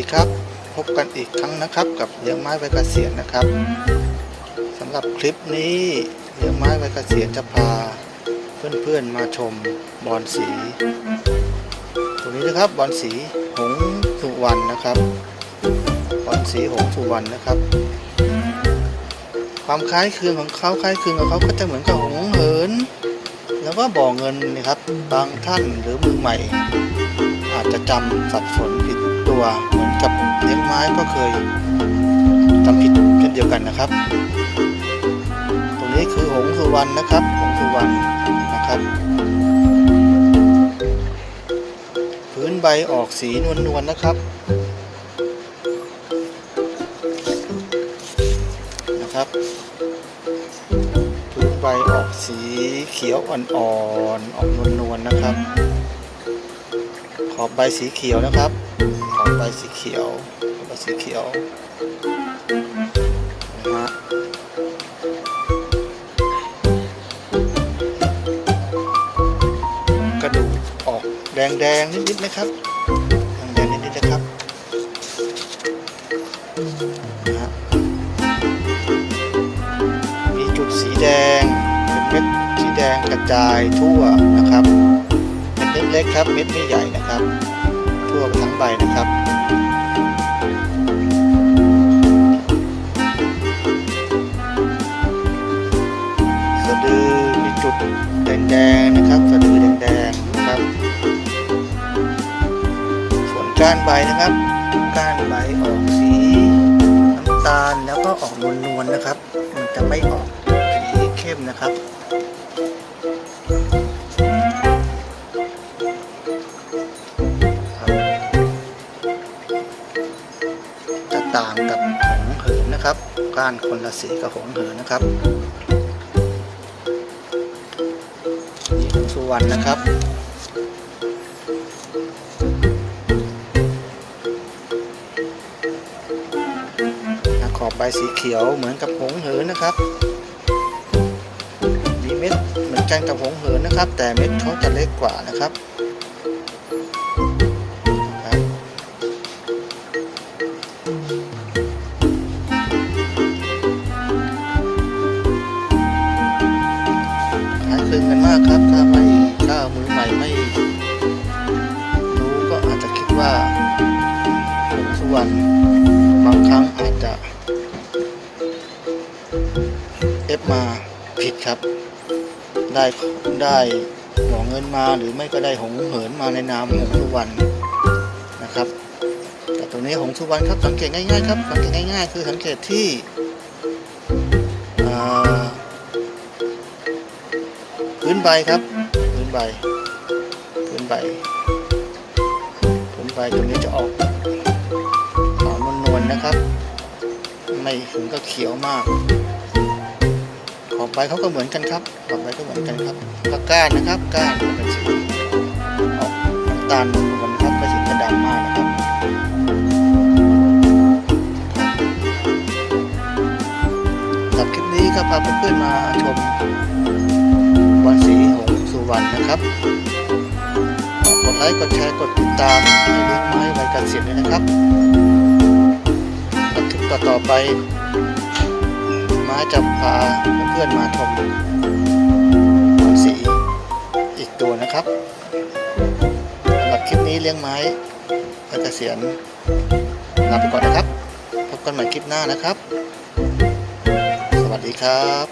ดีครับ พบกันอีกครั้งนะครับ กับเลี้ยงไม้ใบกระเสียนนะครับสำหรับคลิปนี้เลี้ยงไม้ใบกระเสียนจะพาเพื่อนๆมาชมบอนสีตัวนี้นะครับบอนสีหงสุวรรณนะครับบอนสีหงสุวรรณนะครับ ความคล้ายคลึงของเขาคล้ายคลึงกับเขาก็จะเหมือนกับหงเหิน แล้วก็บ่อเงินนะครับบางท่านหรือมือใหม่ อาจจะจำสับสนผ ตัวเหมือนกับเลี้ยงไม้ก็เคยจำผิดเช่นเดียวกันนะครับ ตรงนี้คือหงสุวรรณนะครับ หงสุวรรณนะครับ พื้นใบออกสีนวลๆนะครับนะครับ พื้นใบออกสีเขียวอ่อนๆออกนวลๆนะครับ ขอบใบสีเขียวนะครับ ใบสีเขียวใบสีเขียวนะฮะกระดูกออกแดงๆนิดๆนะครับแดงๆนิดๆนะครับนะฮะมีจุดสีแดงเป็นเม็ดสีแดงกระจายทั่วนะครับเม็ดเล็กๆครับเม็ดไม่ใหญ่นะครับ ทั่วทั้งใบนะครับ สะดือมีจุดแดงๆนะครับ สะดือแดงๆนะครับ ส่วนก้านใบนะครับ ก้านใบออกสีน้ำตาลแล้วก็ออกนวลๆนะครับ มันจะไม่ออกสีเข้มนะครับ ต่างกับหงเหินนะครับ ก้านคนละสีกับหงเหินนะครับนี่หงสุวรรณนะครับขอบใบสีเขียวเหมือนกับหงเหินนะครับ มีเม็ดเหมือนกันกับหงเหินนะครับ แต่เม็ดเขาจะเล็กกว่านะครับ คล้ายคลึงกันมากครับ ถ้าไม่ถ้ามือใหม่ไม่รู้ก็อาจจะคิดว่าหงสุวรรณบางครั้งอาจจะเอฟมาผิดครับ ได้ได้หวงเงินมาหรือไม่ก็ได้หงเหินมาในนามหงสุวรรณนะครับ แต่ตรงนี้หงสุวรรณครับสังเกตง่ายๆครับสังเกตง่ายๆ คือสังเกตที่อ่า พื้นใบครับ พื้นใบ พื้นใบ พื้นใบตรงนี้จะออกขาวนวลๆนะครับ ไม่ถึงก็เขียวมากขอบใบเขาก็เหมือนกันครับขอบใบก็เหมือนกันครับก็ก้านนะครับ ก้านเป็นสีออกน้ำตาลนวลๆครับไม่ถึงกระดำมากนะครับสำหรับคลิปนี้ก็พาเพื่อนๆมาชม วรรณนะครับ กดไลค์ กดแชร์ กดติดตามให้เลี้ยงไม้ใบกระเสียด้วยนะครับแล้วคลิปต่อๆไปม้จะพาเพื่อนๆมาชมวันสีอีกตัวนะครับสำหรับคลิปนี้เลี้ยงไม้ใบกระเสียนลาไปก่อนนะครับ พบกันใหม่คลิปหน้านะครับ สวัสดีครับ